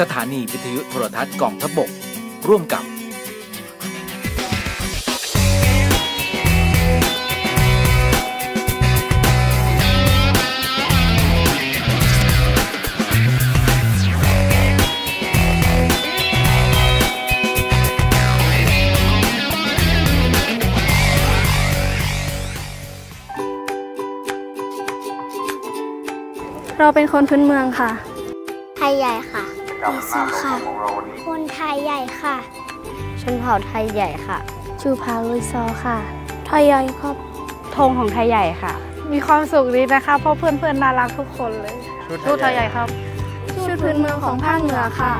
สถานีวิทยุโทรทัศน์กองทพบก ร่วมกับ เราเป็นคนพื้นเมืองค่ะ ไทยใหญ่ค่ะ ลีซอค่ะคนไทยใหญ่ค่ะ ชนเผ่าไทยใหญ่ค่ะจูพาลุยซอค่ะ ไทยใหญ่ครับธงของไทยใหญ่ค่ะ มีความสุขดีนะคะ เพราะเพื่อนๆน่ารักทุกคนเลยชุดไทยใหญ่ครับ ชุดพื้นเมืองของภาคเหนือค่ะ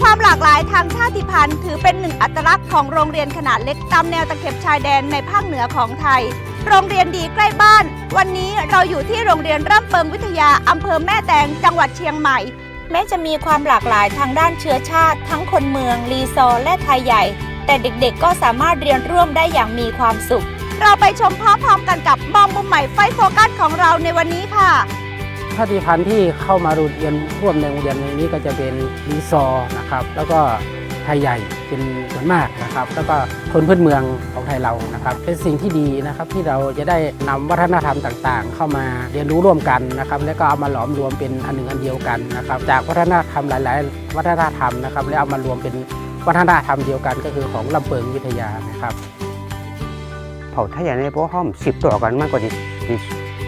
ความหลากหลายทางชาติพันธุ์ถือเป็นหนึ่งอัตลักษณ์ของโรงเรียนขนาดเล็กตามแนวตะเข็บชายแดนในภาคเหนือของไทย โรงเรียนดีใกล้บ้าน วันนี้เราอยู่ที่โรงเรียนร่ำเปิงวิทยาอำเภอแม่แตงจังหวัดเชียงใหม่ แม้จะมีความหลากหลายทางด้านเชื้อชาติ ทั้งคนเมืองรีซอและไทยใหญ่ แต่เด็กๆ ก็สามารถเรียนร่วมได้อย่างมีความสุข เราไปชมพร้อมๆกันกับมองมุมใหม่ไฟโฟกัสของเราในวันนี้ค่ะชาติพันธุ์ที่เข้ามาเรียนร่วมในโรงเรียนในนี้ก็จะเป็นรีซอนะครับ แล้วก็ ไทยใหญ่เป็นส่วนมากนะครับแล้วก็คนพื้นเมืองของไทยเรานะครับ เป็นสิ่งที่ดีนะครับที่เราจะได้นำวัฒนธรรมต่างๆ เข้ามาเรียนรู้ร่วมกันนะครับ แล้วก็เอามาหลอมรวมเป็นอันหนึ่งอันเดียวกันนะครับ จากวัฒนธรรมหลาย ๆ วัฒนธรรมนะครับ แล้วเอามารวมเป็นวัฒนธรรมเดียวกันก็คือของลำเปิงวิทยานะครับเผ่าไทยใหญ่ในพวกห้อมสิบตัวกันมากกว่าที่ที่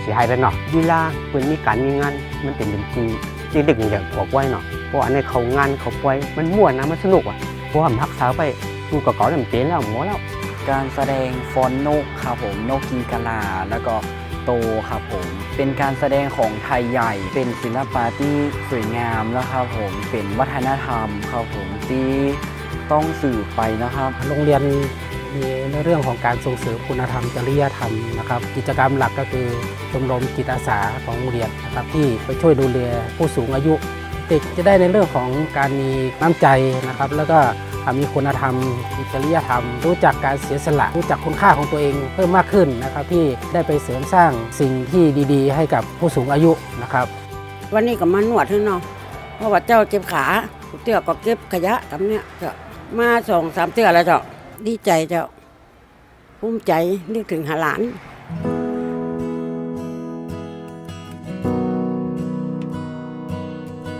สีหายไปเนาะเวลาเปินมีการมีงานมันเป็นดนตรีที่ เด็กนี่อยากบอกไว้เนาะเพราะอันนี้เขางานเขาปล่อยมันม่วนนะมันสนุกอะเพราะว่ามันรักษาไปดูกับเก่าเนี่ยมันเป็นแล้วหมดแล้วการแสดงฟ้อนนกครับผมนกกีกาลาแล้วก็โตครับผม เป็นการแสดงของไทยใหญ่ เป็นศิลปะที่สวยงามแล้วครับผม เป็นวัฒนธรรมครับผมที่ต้องสื่อไปนะครับ โรงเรียน มีในเรื่องของการส่งเสริมคุณธรรมจริยธรรมนะครับ กิจกรรมหลักก็คือชมรมจิตอาสาของโรงเรียนนะครับที่ไปช่วยดูแลผู้สูงอายุ เด็กจะได้ในเรื่องของการมีน้ำใจนะครับ แล้วก็มีคุณธรรมมีจริยธรรม รู้จักการเสียสละ รู้จักคุณค่าของตัวเองเพิ่มมากขึ้นนะครับ ที่ได้ไปเสริมสร้างสิ่งที่ดีๆ ให้กับผู้สูงอายุนะครับ วันนี้ก็มานวดให้เนาะเพราะว่าเจ้าเจ็บขาเตี้ยก็เก็บขยะทำเนี้ยเจ้ามาสองสามเตี้ยแล้วเจ้า ดีใจเจ้าภูมิใจนึกถึงหาหลาน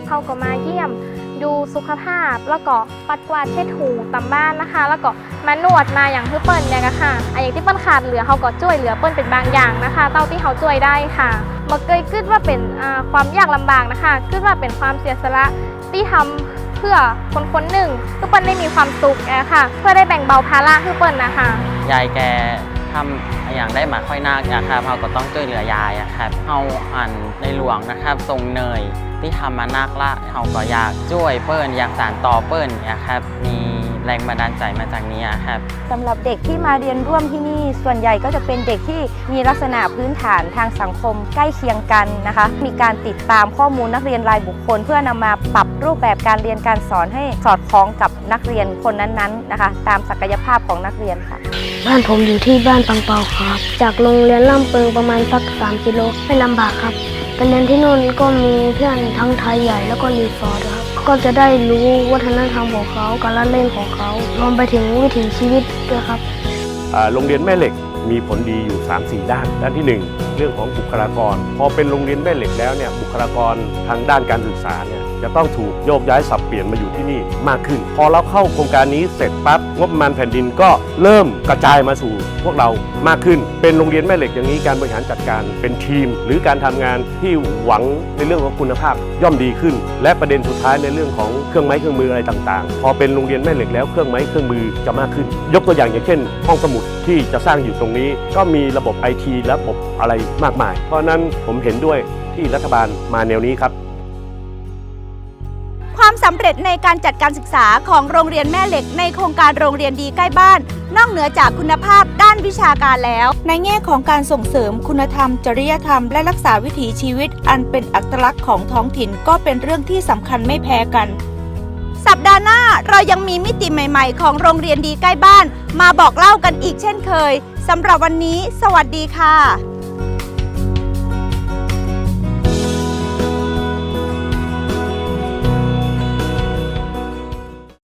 เขาก็มาเยี่ยมดูสุขภาพแล้วก็ปัดกวาดเช็ดถูตามบ้านนะคะ แล้วก็มานวดมาอย่างที่เปิ้ลเนี่ยค่ะอันอย่างที่เปิ้ลขาดเหลือเขาก็ช่วยเหลือเปิ้ลเป็นบางอย่างนะคะ เต้าที่เขาช่วยได้ค่ะมาเกยคิดว่าเป็นความยากลำบากนะคะคิดว่าเป็นความเสียสละที่ทำ เพื่อคนคนหนึ่งคือเปิ้ลได้มีความสุขนะคะเพื่อได้แบ่งเบาภาระคือเปิ้ลนะคะยายแกทำอย่างได้มาค่อยนักนะครับเราก็ต้องช่วยเหลือยายนะครับเฮาอันในหลวงนะครับทรงเนยที่ทำมานักละเฮาก็อยากช่วยเปิ้ลอยากสานต่อเปิ้ลนะครับมี แรงบันดาลใจมาจากนี้อะครับสำหรับเด็กที่มาเรียนร่วมที่นี่ ส่วนใหญ่ก็จะเป็นเด็กที่มีลักษณะพื้นฐานทางสังคมใกล้เคียงกันนะคะ มีการติดตามข้อมูลนักเรียนรายบุคคล เพื่อนำมาปรับรูปแบบการเรียนการสอนให้สอดคล้องกับนักเรียนคนนั้นๆนะคะ ตามศักยภาพของนักเรียนค่ะบ้านผมอยู่ที่บ้านปังเปาครับ จากโรงเรียนล่ำเปิงประมาณสัก3กิโลไม่ลำบากครับไปเรียนที่นู่นก็มีเพื่อนทั้งไทยใหญ่แล้วก็รีสอร์ทครับ ก็จะได้รู้วัฒนธรรมของเขาการละเล่นของเขารวมไปถึงวิถีชีวิตด้วยครับโรงเรียนแม่เหล็กมีผลดีอยู่ 3-4 ด้าน ด้านที่ 1 เรื่องของบุคลากร พอเป็นโรงเรียนแม่เหล็กแล้วเนี่ยบุคลากรทางด้านการศึกษาเนี่ยจะต้องถูกโยกย้ายสับเปลี่ยนมาอยู่ที่นี่มากขึ้น พอเราเข้าโครงการนี้เสร็จปั๊บงบประมาณแผ่นดินก็เริ่มกระจายมาสู่ พวกเรามากขึ้น เป็นโรงเรียนแม่เหล็กอย่างนี้การบริหารจัดการเป็นทีม หรือการทำงานที่หวังในเรื่องของคุณภาพย่อมดีขึ้น และประเด็นสุดท้ายในเรื่องของเครื่องไม้เครื่องมืออะไรต่างๆ พอเป็นโรงเรียนแม่เหล็กแล้วเครื่องไม้เครื่องมือจะมากขึ้น ยกตัวอย่างอย่างเช่น ห้องสมุดที่จะสร้างอยู่ตรงนี้ ก็มีระบบไอทีและระบบอะไรมากมาย เพราะนั้นผมเห็นด้วยที่รัฐบาลมาแนวนี้ครับ ความสำเร็จในการจัดการศึกษาของโรงเรียนแม่เหล็ก ในโครงการโรงเรียนดีใกล้บ้าน นอกเหนือจากคุณภาพด้านวิชาการแล้ว ในแง่ของการส่งเสริมคุณธรรม จริยธรรม และรักษาวิถีชีวิต อันเป็นอัตลักษณ์ของท้องถิ่นก็เป็นเรื่องที่สำคัญไม่แพ้กันสัปดาห์หน้าเรายังมีมิติใหม่ ๆ ของโรงเรียนดีใกล้บ้าน มาบอกเล่ากันอีกเช่นเคยสำหรับวันนี้ สวัสดีค่ะ